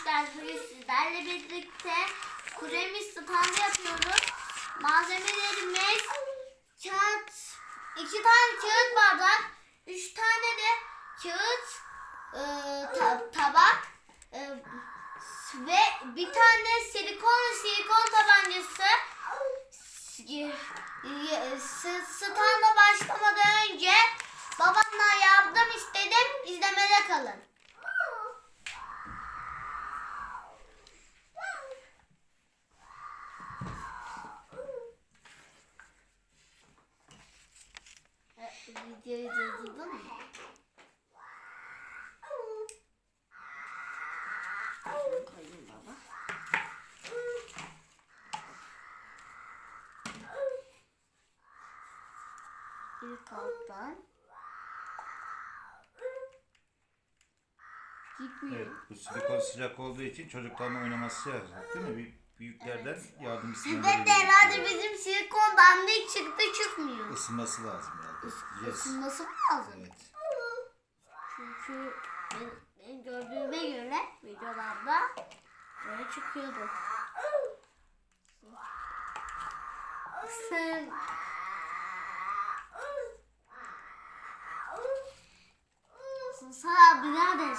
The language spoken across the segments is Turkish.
geldiniz. Bugün sizlerle birlikte kuremi standı yapıyoruz. Malzemelerimiz kağıt, iki tane kağıt bardak, üç tane de kağıt e, ta- tabak e, ve bir tane silikon Videoyu durdurdun mu? Koyayım baba. İlk alttan. Gitmiyor. Evet, bu silikon sıcak olduğu için çocukların oynaması yasak değil mi? Bir- Büyüklerden yardım istemeleri Evet de herhalde bizim silikon dandik çıktı çıkmıyor. Isınması lazım herhalde. Yes. Isınması lazım? Evet. Çünkü ben, ben gördüğüme göre videolarda böyle çıkıyordu. Sen Susana birader.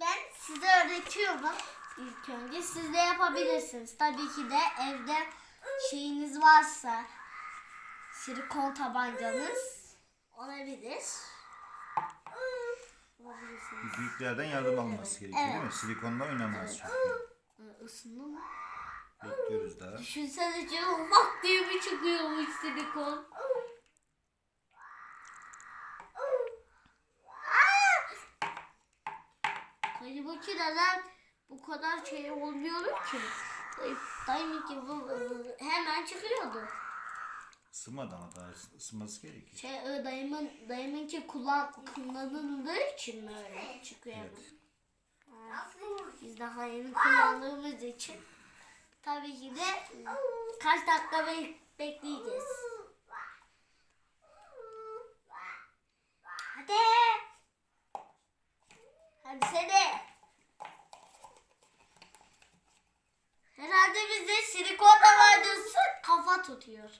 Ben size öğretiyorum. İlk önce siz de yapabilirsiniz. Tabii ki de evde şeyiniz varsa silikon tabancanız olabilir. Olabilirsiniz. Büyüklerden yardım alınması gerekiyor değil mi? Evet. Silikonla oynanmaz çünkü. Ee, Isındı mı? Bekliyoruz daha. Düşünsene canım bak diye bir çıkıyormuş silikon. Kayıbaki neden bu kadar şey olmuyor ki? Dayı- Dayım ki bu, bu- hemen çıkıyordu. Isınmadı ama daha ısınması gerekiyor. Şey dayımın dayımın ki kullan kullanıldığı için mi öyle çıkıyor? Evet. Biz daha yeni kullandığımız için tabii ki de kaç dakika be- bekleyeceğiz. Hadi. Hadi seni. Herhalde bize silikon tabancası tutuyor.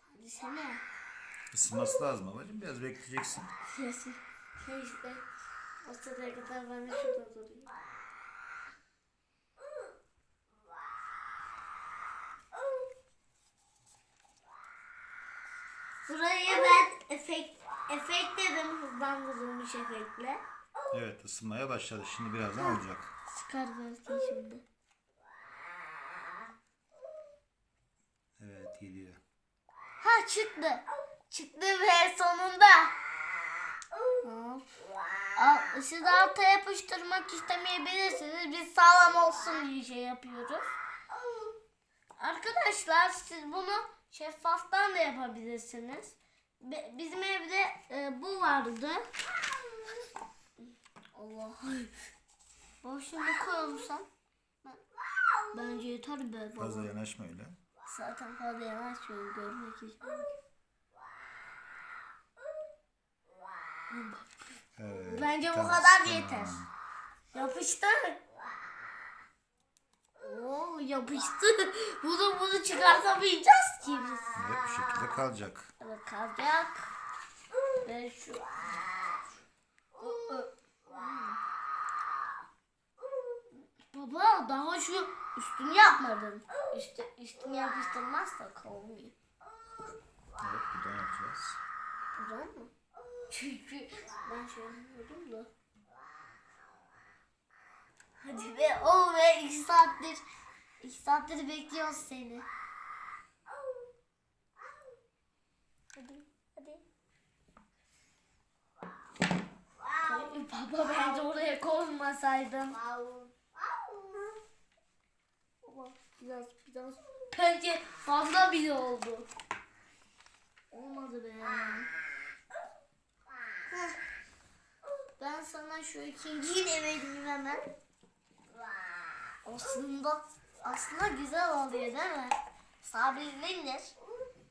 Hadi seni. Isınması lazım babacığım. Biraz bekleyeceksin. Neyse. Şey işte. O sıraya kadar ben de şurada durayım. Burayı ben efekt, efekt dedim hızlandırılmış efektle. Evet ısınmaya başladı. Şimdi birazdan olacak. Çıkar belki şimdi. Evet geliyor. Ha çıktı. Çıktı ve sonunda. Al, siz alta yapıştırmak istemeyebilirsiniz. Biz sağlam olsun diye şey yapıyoruz. Arkadaşlar siz bunu şeffaftan da yapabilirsiniz. Bizim evde e, bu vardı. Allah. Sen. Ben- Bence yeter be baba. Fazla yanaşma öyle. Zaten fazla yanaşmıyorum görmek için. Evet. Bence bu kadar yeter. Yapıştı. Oo yapıştı. Bunu bunu çıkartamayacağız ki biz. Evet bu şekilde kalacak. Evet kalacak. Ve şu. Baba daha şu üstünü yapmadın. Üstü, üstünü yapıştırmazsak olmuyor. Evet buradan yapacağız. Buradan mı? Çünkü ben şey yapmıyordum da. Hadi be o be iki saattir iki saattir bekliyoruz seni. Hadi hadi. Koy- Baba bence oraya koymasaydın. Baba biraz biraz bence fazla bile oldu. Olmadı be. Ben sana şu ikinciyi de vereyim hemen. Aslında Aslında güzel oluyor değil mi? Sabirlidir.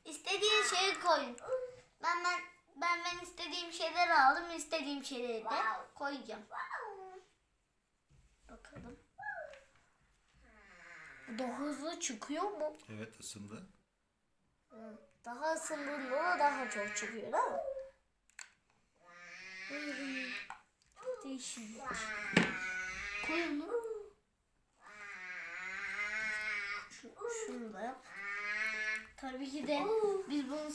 İstediğin şeyi koyun. Ben ben ben ben istediğim şeyleri aldım. istediğim şeyleri de koyacağım. Bakalım. Bu da hızlı çıkıyor mu? Evet ısındı. Hı, Daha ısındığında da daha çok çıkıyor değil mi? Hmm, değişik. Koy onu. Şu, şunu da yap. Tabii ki de biz bunu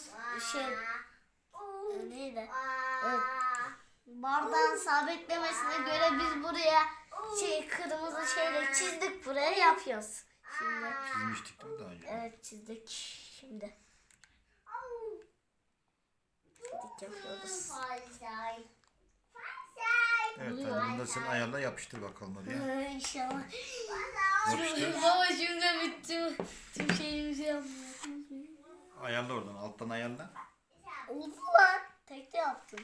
şey e, neydi? Evet. Bardağın sabitlemesine göre biz buraya şey kırmızı şeyle çizdik buraya yapıyoruz. Şimdi Çizmiştik değil mi daha önce? evet çizdik şimdi. Çizdik yapıyoruz. Evet tamam. Bunu da sen ayarla yapıştır bakalım oraya. Ee, İnşallah. Yapıştır. Baba şimdi bitti. Tüm şeyimizi yaptık. Ayarla oradan. Alttan ayarla. Oldu lan. Tekte yaptım.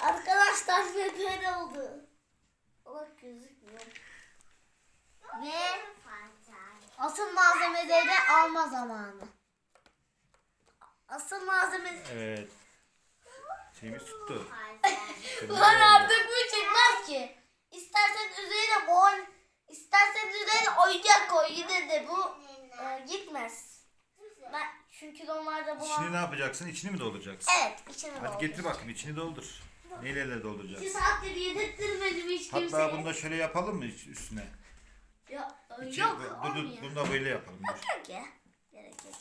Arkadaşlar ve böyle oldu. Bak gözükmüyor. Ve asıl malzemeleri de alma zamanı. Asıl malzeme... Evet. Şeyimiz tuttu. Lan artık bu çıkmaz ki. İstersen üzerine bol, istersen üzerine oyuncak koy. Yine de bu e, gitmez. Ben çünkü normalde bu... İçini ne yapacaksın? İçini mi dolduracaksın? Evet, içine Hadi doldur. getir bakayım içini doldur. Neyle İki dolduracaksın? saattir yedirttirmedim hiç kimseye. Hatta bunu da şöyle yapalım mı üstüne? İçi- yok, dur, dur, olmuyor. bunu da böyle yapalım. Dur. Yok ya. Gerek yok.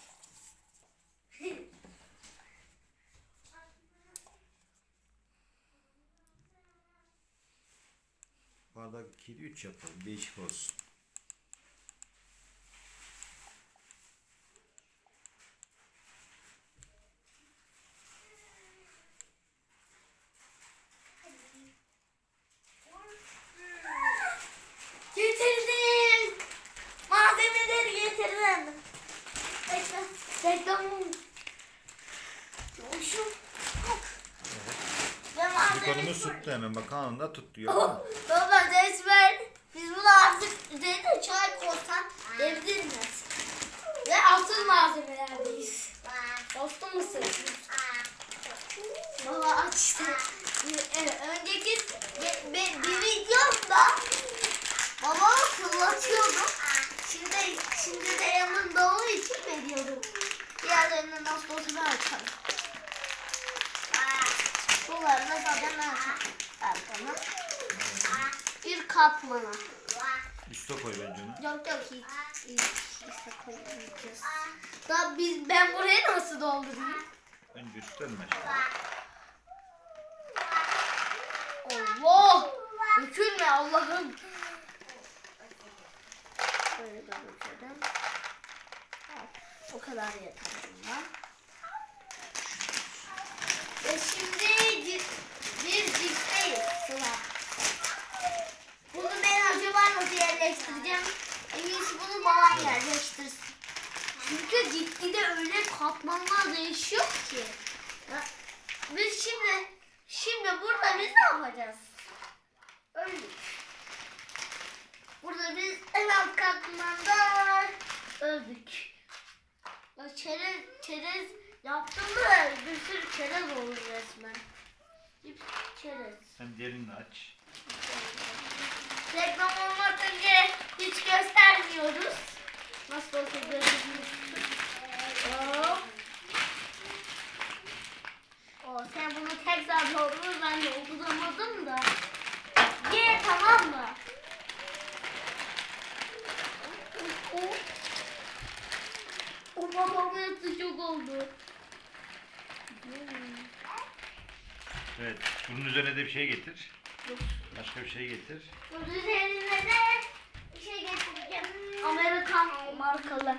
Bardak 2 3 yapalım. Değişik olsun. Malzemeleri tuttu hemen bak anında tut diyor. Baba resmen biz bunu artık üzerine çay koysan devrilmez. Ve asıl malzemelerdeyiz. Dostum musun? Baba aç işte. Evet, önceki bir, bir, bir videomda babamı fırlatıyordum. Şimdi, şimdi de yanında olduğu için veriyorum. Diğerlerinin nasıl olsa ben açarım. Bunları da Bir katmanı. Üste koy bence onu. Yok yok hiç. Hiç. İşte koymayacağız. Daha biz, ben buraya nasıl doldurayım? Önce üstten mi? Allah! Dökülme Allah'ım. Böyle. Evet, O kadar yeter bundan. Ve şimdi ci- bir cipsteyiz sıra. Bunu ben acaba nasıl yerleştireceğim? En iyisi bunu babam yerleştirsin. Çünkü gitgide öyle katmanlar değişiyor ki. Biz şimdi şimdi burada biz ne yapacağız? Öldük. Burada biz en alt katmanda öldük. Ya çerez, çerez yaptım da bir sürü çerez olur resmen. Cips çerez. Sen diğerini aç. Reklam olmak önce hiç göstermiyoruz. Nasıl olsa görürsünüz. Hop. O sen bunu doldur ben de okutamadım da. Ye tamam mı? O, babamın yaptığı çok oldu. Evet. Bunun üzerine de bir şey getir. Başka bir şey getir. Bunun üzerine de bir şey getireceğim. Amerikan markalı.